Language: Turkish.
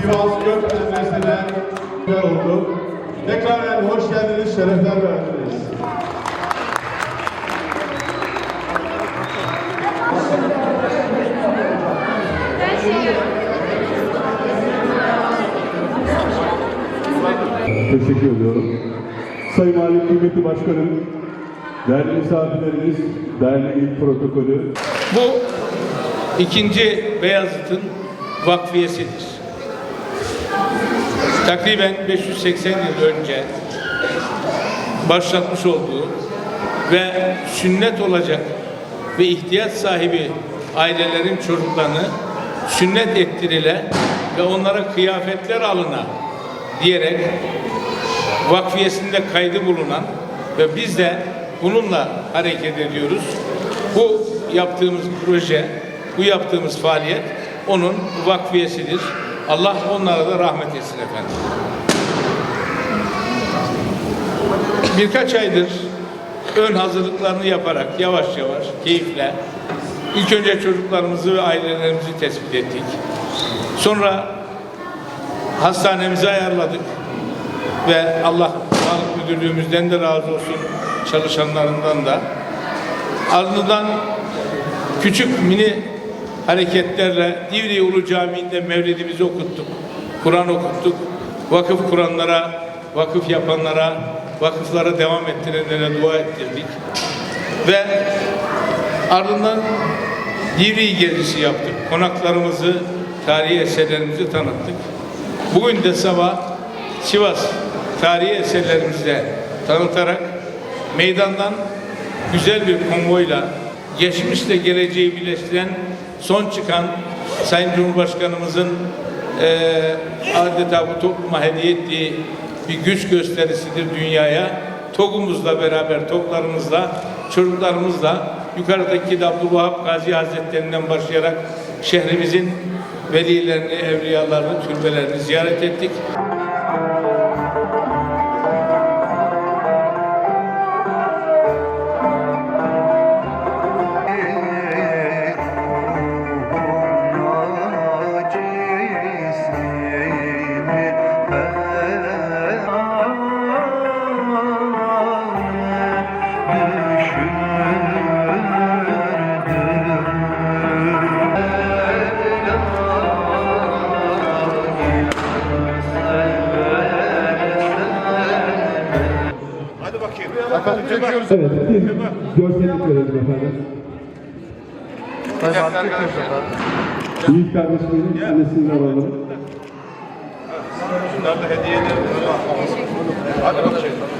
Sivas Gök Medrese'ne güzel oldu. Tekrar hoş geldiniz, şerefler verdiniz. Teşekkür ediyorum. Sayın Valim Kıymetli Başkanım, değerli misafirlerimiz, değerli il protokolü, Bu ikinci Beyazıt'ın vakfiyesidir. Takriben 580 yıl önce başlatmış olduğu ve sünnet olacak ve ihtiyaç sahibi ailelerin çocuklarını sünnet ettirile ve onlara kıyafetler alına diyerek vakfiyesinde kaydı bulunan ve biz de bununla hareket ediyoruz. Bu yaptığımız proje, bu yaptığımız faaliyet onun vakfiyesidir. Allah onlara da rahmet etsin efendim. Birkaç aydır ön hazırlıklarını yaparak yavaş yavaş, keyifle ilk önce çocuklarımızı ve ailelerimizi tespit ettik. Sonra hastanemizi ayarladık ve Allah Sağlık Müdürlüğümüzden de razı olsun çalışanlarından da. Ardından küçük mini hareketlerle Divriği Ulu Camii'nde mevlidimizi okuttuk. Kur'an okuttuk. Vakıf kuranlara, vakıf yapanlara, vakıflara devam ettirenlere dua ettirdik. Ve ardından Divriği gezisi yaptık. Konaklarımızı, tarihi eserlerimizi tanıttık. Bugün de sabah Sivas tarihi eserlerimizi de tanıtarak meydandan güzel bir konvoyla geçmişle geleceği birleştiren son çıkan Sayın Cumhurbaşkanımızın eee adeta bu topluma hediye ettiği bir güç gösterisidir dünyaya. TOG'umuzla beraber, TOG'larımızla, çocuklarımızla yukarıdaki de Abdülvahap Gazi Hazretlerinden başlayarak şehrimizin velilerini, evliyalarını, türbelerini ziyaret ettik. Evet, bir görsellik verelim efendim. Yiğit kardeşlerin annesini alalım. Bunlar da hediyeler. Hadi bakayım.